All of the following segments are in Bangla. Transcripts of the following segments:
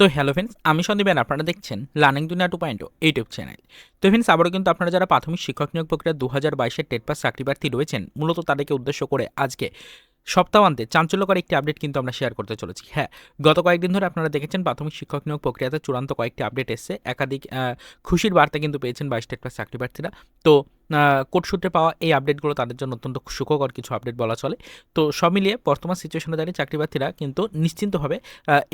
তো হ্যালো ফ্রেন্ডস আমি সন্দীপেন আপনারা দেখছেন learning Duniya two point YouTube channel তো ফ্রেন্ডস আবারও কিন্তু আপনারা যারা প্রাথমিক শিক্ষক নিয়োগ প্রক্রিয়া দু হাজার বাইশের টেট পাস চাকরি প্রার্থী রয়েছেন, মূলত তাদেরকে উদ্দেশ্য করে আজকে সপ্তাহান্তে চাঞ্চল্যকর একটি আপডেট কিন্তু আমরা শেয়ার করতে চলেছি। হ্যাঁ গত কয়েকদিন ধরে আপনারা দেখেছেন প্রাথমিক শিক্ষক নিয়োগ প্রক্রিয়াতে চূড়ান্ত কয়েকটি আপডেট এসছে। একাধিক খুশির বার্তা কিন্তু পেয়েছেন বাইশ টেট পাস চাকরি প্রার্থীরা। তো কোর্ট সূত্রে পাওয়া এই আপডেটগুলো তাদের জন্য অত্যন্ত সুখকর কিছু আপডেট বলা চলে। তো সব মিলিয়ে বর্তমান সিচুয়েশনে দাঁড়িয়ে চাকরি প্রার্থীরা কিন্তু নিশ্চিন্তভাবে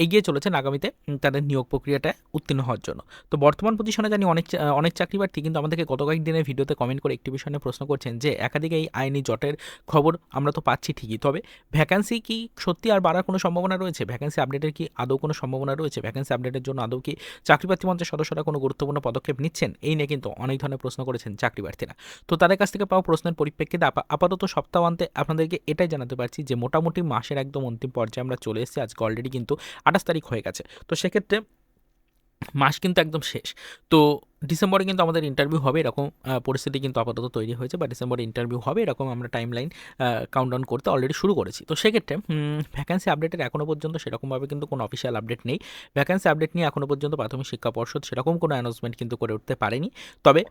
এগিয়ে চলেছেন আগামীতে তাদের নিয়োগ প্রক্রিয়াটা উত্তীর্ণ হওয়ার জন্য। তো বর্তমান পজিশনে জানি অনেক অনেক চাকরি প্রার্থী কিন্তু আমাদেরকে গত কয়েকদিনের ভিডিওতে কমেন্ট করে একটি বিষয় নিয়ে প্রশ্ন করছেন যে, একাধিক এই আইনি জটের খবর আমরা তো পাচ্ছি ঠিকই, তবে ভ্যাকান্সি কি সত্যি আর বাড়ার কোনো সম্ভাবনা রয়েছে? ভ্যাকান্সি আপডেটের কি আদৌ কোনো সম্ভাবনা রয়েছে? ভ্যাকান্সি আপডেটের জন্য আদৌ কি চাকরি প্রার্থী মঞ্চের সদস্যরা কোনো গুরুত্বপূর্ণ পদক্ষেপ নিচ্ছেন? এই নিয়ে কিন্তু অনেক ধরনের প্রশ্ন করেছেন চাকরি প্রার্থীরা তো তাদের কাছ থেকে পাওয়া প্রশ্নের পরিপ্রেক্ষিতে আপা- আপাতত সপ্তাহান্তে আপনাদেরকে এটাই জানাতে পারছি যে মোটামুটি মাসের একদম অন্তিম পর্যায়ে আমরা চলে এসেছি। আজকে অলরেডি কিন্তু আঠাশ তারিখ হয়ে গেছে। তো সেক্ষেত্রে মাস কিন্তু একদম শেষ। তো ডিসেম্বরে কিন্তু আমাদের ইন্টারভিউ হবে এরকম পরিস্থিতি কিন্তু আপাতত তৈরি হয়েছে বা ডিসেম্বরে ইন্টারভিউ হবে এরকম আমরা টাইম লাইন কাউন্টডাউন করতে অলরেডি শুরু করেছি। তো সেক্ষেত্রে ভ্যাকান্সি আপডেটের এখনও পর্যন্ত সেরকমভাবে কিন্তু কোনো অফিসিয়াল আপডেট নেই। ভ্যাকান্সি আপডেট নিয়ে এখনও পর্যন্ত প্রাথমিক শিক্ষা পর্ষদ সেরকম কোনো অ্যানাউন্সমেন্ট কিন্তু করে উঠতে পারেনি। তবে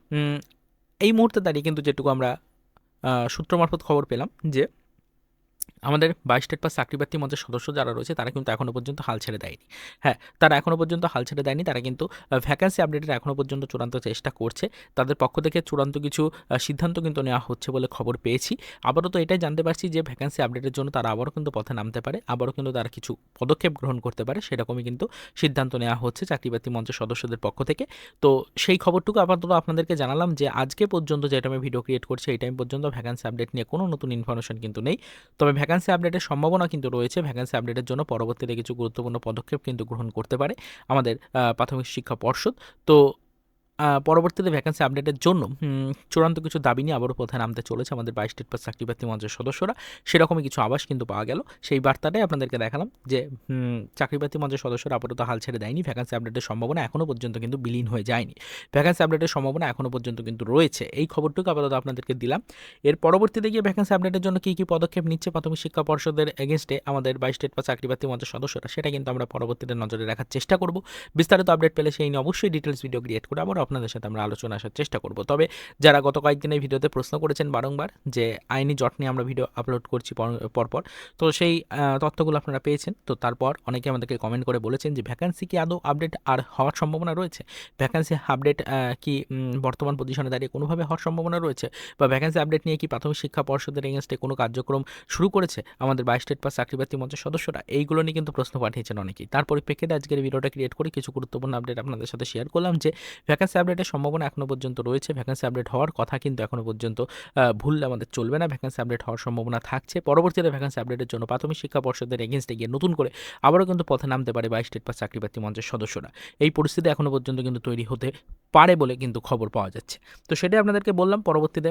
এই মুহূর্তে দাঁড়িয়ে কিন্তু যেটুকু আমরা সূত্র মারফত খবর পেলাম যে আমাদের বাইশ স্টেট পাস চাকরি প্রার্থী মঞ্চের সদস্য যারা রয়েছে, তারা কিন্তু এখনও পর্যন্ত হাল ছেড়ে দেয়নি। হ্যাঁ তারা এখনও পর্যন্ত হাল ছেড়ে দেয়নি, তারা কিন্তু ভ্যাকান্সি আপডেটের এখনও পর্যন্ত চূড়ান্ত চেষ্টা করছে। তাদের পক্ষ থেকে চূড়ান্ত কিছু সিদ্ধান্ত কিন্তু নেওয়া হচ্ছে বলে খবর পেয়েছি। আবারও তো এটাই জানতে পারছি যে ভ্যাকান্সি আপডেটের জন্য তারা আবারও কিন্তু পথে নামতে পারে, আবারও কিন্তু তারা কিছু পদক্ষেপ গ্রহণ করতে পারে, সেরকমই কিন্তু সিদ্ধান্ত নেওয়া হচ্ছে চাকরি প্রার্থী মঞ্চের সদস্যদের পক্ষ থেকে। তো সেই খবরটুকু আপাতত আপনাদেরকে জানালাম যে আজকে পর্যন্ত যে টাইমে ভিডিও ক্রিয়েট করছে, এই টাইম পর্যন্ত ভ্যাকান্সি আপডেট নিয়ে কোনো নতুন ইনফরমেশন কিন্তু নেই। তবে ভ্যাকান্সি আপডেটের সম্ভাবনা কিন্তু রয়েছে। ভ্যাকান্সি আপডেটের জন্য পরবর্তীতে কিছু গুরুত্বপূর্ণ পদক্ষেপ কিন্তু গ্রহণ করতে পারে আমাদের প্রাথমিক শিক্ষা পর্ষদ। তো পরবর্তীতে ভ্যাকান্সি আপডেটের জন্য চূড়ান্ত কিছু দাবি নিয়ে আবারও পথে নামতে চলেছে আমাদের বাইশ স্টেট পাস চাকরি প্রার্থী মঞ্চের সদস্যরা। সেরকমই কিছু আবাস কিন্তু পাওয়া গেল। সেই বার্তাটাই আপনাদেরকে দেখালাম যে হুম, চাকরি প্রার্থী মঞ্চের সদস্যরা আপাতত হাল ছেড়ে দেয়নি। ভ্যাকান্সি আপডেটের সম্ভাবনা এখনও পর্যন্ত কিন্তু বিলীন হয়ে যায়নি। ভ্যাকান্সি আপডেটের সম্ভাবনা এখনও পর্যন্ত কিন্তু রয়েছে। এই খবরটুকু আপাতত আপনাদেরকে দিলাম। এর পরবর্তীতে গিয়ে ভ্যাকান্সি আপডেটের জন্য কী কী পদক্ষেপ নিচ্ছে প্রাথমিক শিক্ষা পর্ষদের এগেনস্টে আমাদের বাইশ স্টেট পাস চাকরি প্রার্থী মঞ্চের সদস্যরা সেটা কিন্তু আমরা পরবর্তীতে নজরে রাখার চেষ্টা করব। বিস্তারিত আপডেট পেলে সেই নিয়ে অবশ্যই ডিটেলস ভিডিও ক্রিয়েট করে আবার আপনাদের সাথে আমরা আলোচনা আসার চেষ্টা করব। তবে যারা গত কয়েকদিনের ভিডিওতে প্রশ্ন করেছেন বারংবার যে আইনি জট নিয়ে আমরা ভিডিও আপলোড করছি পর- পরপর, তো সেই তথ্যগুলো আপনারা পেয়েছেন। তো তারপর অনেকে আমাদেরকে কমেন্ট করে বলেছেন যে ভ্যাকান্সি কি আদৌ আপডেট আর হওয়ার সম্ভাবনা রয়েছে? ভ্যাকান্সি আপডেট কি বর্তমান পজিশনে দাঁড়িয়ে কোনোভাবে হওয়ার সম্ভাবনা রয়েছে? বা ভ্যাকান্সি আপডেট নিয়ে কি প্রাথমিক শিক্ষা পর্ষদের এগেনস্টে কোনো কার্যক্রম শুরু করেছে? আমাদের বাইশ স্টেট পাস চাকরি প্রার্থী মঞ্চের সদস্যরা এইগুলো নিয়ে কিন্তু প্রশ্ন পাঠিয়েছেন অনেকেই। তার পরিপ্রেক্ষিতে আজকের ভিডিওটা ক্রিয়েট করে কিছু গুরুত্বপূর্ণ আপডেট আপনাদের সাথে শেয়ার করলাম যে ভ্যাকান্সি আপডেটের সম্ভাবনা এখনও পর্যন্ত রয়েছে। ভ্যাকান্সি আপডেট হওয়ার কথা কিন্তু এখনও পর্যন্ত ভুল আমাদের চলবে না। ভ্যাকান্সি আপডেট হওয়ার সম্ভাবনা থাকছে। পরবর্তীতে ভ্যাকান্সি আপডেটের জন্য প্রাথমিক শিক্ষা পর্ষদের এগেনস্টে গিয়ে নতুন করে আবারও কিন্তু পথে নামতে পারে বাইশ স্টেট বা চাকরি প্রার্থী মঞ্চের সদস্যরা। এই পরিস্থিতি এখনও পর্যন্ত কিন্তু তৈরি হতে পারে বলে কিন্তু খবর পাওয়া যাচ্ছে। তো সেটাই আপনাদেরকে বললাম। পরবর্তীতে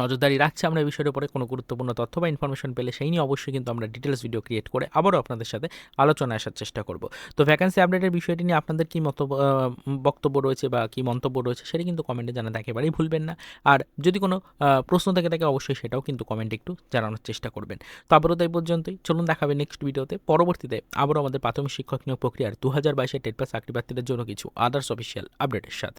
নজরদারি রাখছে আমরা এই বিষয়ের উপরে কোনো গুরুত্বপূর্ণ তথ্য বা ইনফরমেশন পেলে সেই নিয়ে অবশ্যই কিন্তু আমরা ডিটেলস ভিডিও ক্রিয়েট করে আবারও আপনাদের সাথে আলোচনা আসার চেষ্টা করব। তো ভ্যাকান্সি আপডেটের বিষয়টি নিয়ে আপনাদের কী মত বক্তব্য রয়েছে বা কী মন্তব্য রয়েছে সেটা কিন্তু কমেন্টে জানাতে একেবারেই ভুলবেন না। আর যদি কোনো প্রশ্ন থেকে থাকে অবশ্যই সেটাও কিন্তু কমেন্টে একটু জানানোর চেষ্টা করবেন। তো আবারও তাই পর্যন্তই। চলুন দেখাবে নেক্সট ভিডিওতে পরবর্তীতে আবারও আমাদের প্রাথমিক শিক্ষক নিয়োগ প্রক্রিয়ার দু হাজার বাইশের টেট পাস চাকরি প্রার্থীদের জন্য কিছু আদার্স অফিসিয়াল আপডেটের সাথে।